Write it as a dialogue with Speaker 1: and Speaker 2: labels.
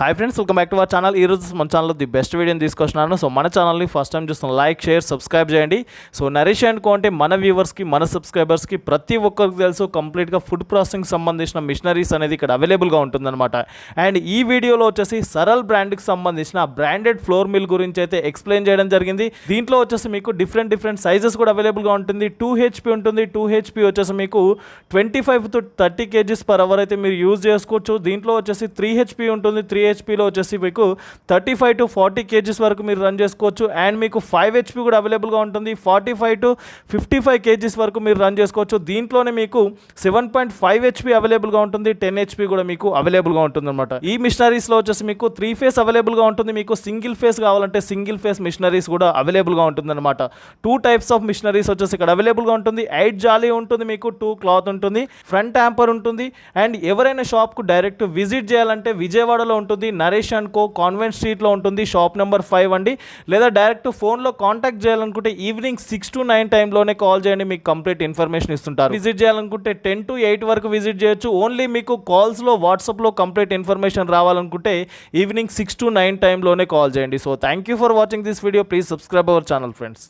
Speaker 1: Hi friends welcome back to our channel ఈ రోజు మన ఛానల్లో ది బెస్ట్ వీడియోని తీసుకొచ్చినాను సో మన ఛానల్ని ఫస్ట్ టైం చూస్తున్న లైక్ షేర్ సబ్స్క్రైబ్ చేయండి. సో నరేష్ అండ్ కో అంటే మన వ్యూవర్స్కి మన సబ్స్క్రైబర్స్కి ప్రతి ఒక్కరికి తెలుసు కంప్లీట్గా ఫుడ్ ప్రాసెసింగ్ సంబంధించిన మిషనరీస్ అనేది ఇక్కడ అవైలబుల్గా ఉంటుందన్నమాట. అండ్ ఈ వీడియోలో వచ్చేసి సరల్ బ్రాండ్కి సంబంధించిన బ్రాండెడ్ ఫ్లోర్ మిల్ గురించి అయితే ఎక్స్ప్లెయిన్ చేయడం జరిగింది. దీంట్లో వచ్చేసి మీకు డిఫరెంట్ డిఫరెంట్ సైజెస్ కూడా అవైలబుల్గా ఉంటుంది. టూ హెచ్పి ఉంటుంది. టూ హెచ్పి వచ్చేసి మీకు twenty five to thirty KGs per hour అయితే మీరు యూజ్ చేసుకోవచ్చు. దీంట్లో వచ్చేసి త్రీ హెచ్పి ఉంటుంది. త్రీ హెచ్పిలో వచ్చేసి మీకు thirty five to forty KGs వరకు మీరు రన్ చేసుకోవచ్చు. అండ్ మీకు ఫైవ్ హెచ్పి కూడా అవైలబుల్గా ఉంటుంది. Forty five to fifty five KGs వరకు మీరు రన్ చేసుకోవచ్చు. దీంట్లోనే మీకు సెవెన్ పాయింట్ ఫైవ్ హెచ్పి అవైలబుల్గా ఉంటుంది. టెన్ హెచ్పి కూడా మీకు అవైలబుల్గా ఉంటుంది అనమాట ఈ మిషనరీస్లో వచ్చేసి మీకు త్రీ ఫేస్ అవైలబుల్గా ఉంటుంది. మీకు సింగిల్ ఫేస్ కావాలంటే సింగిల్ ఫేస్ మిషనరీస్ కూడా అవైలబుల్గా ఉంటుంది అనమాట టూ టైప్స్ ఆఫ్ మిషనరీస్ వచ్చేసి ఇక్కడ అవైలబుల్గా ఉంటుంది. ఎయిట్ జాలీ ఉంటుంది మీకు టూ క్లాత్ ఉంటుంది. ఫ్రంట్ హ్యాంపర్ ఉంటుంది. అండ్ ఎవరైనా షాప్కు డైరెక్ట్ విజిట్ చేయాలంటే విజయవాడలో ఉంటుంది. ఉంటుంది. నరేష్ అండ్ కో కాన్వెంట్ స్ట్రీట్లో ఉంటుంది. షాప్ నెంబర్ ఫైవ్ అండి. లేదా డైరెక్ట్ ఫోన్లో కాంటాక్ట్ చేయాలనుకుంటే ఈవినింగ్ సిక్స్ టు నైన్ టైంలోనే కాల్ చేయండి. మీకు కంప్లీట్ ఇన్ఫర్మేషన్ ఇస్తుంటారు. విజిట్ చేయాలనుకుంటే టెన్ టు ఎయిట్ వరకు విజిట్ చేయొచ్చు. ఓన్లీ మీకు కాల్స్లో వాట్సాప్లో కంప్లీట్ ఇన్ఫర్మేషన్ రావాలనుకుంటే ఈవినింగ్ సిక్స్ టు నైన్ టైంలోనే కాల్ చేయండి. So thank you for watching this video. Please subscribe our channel friends.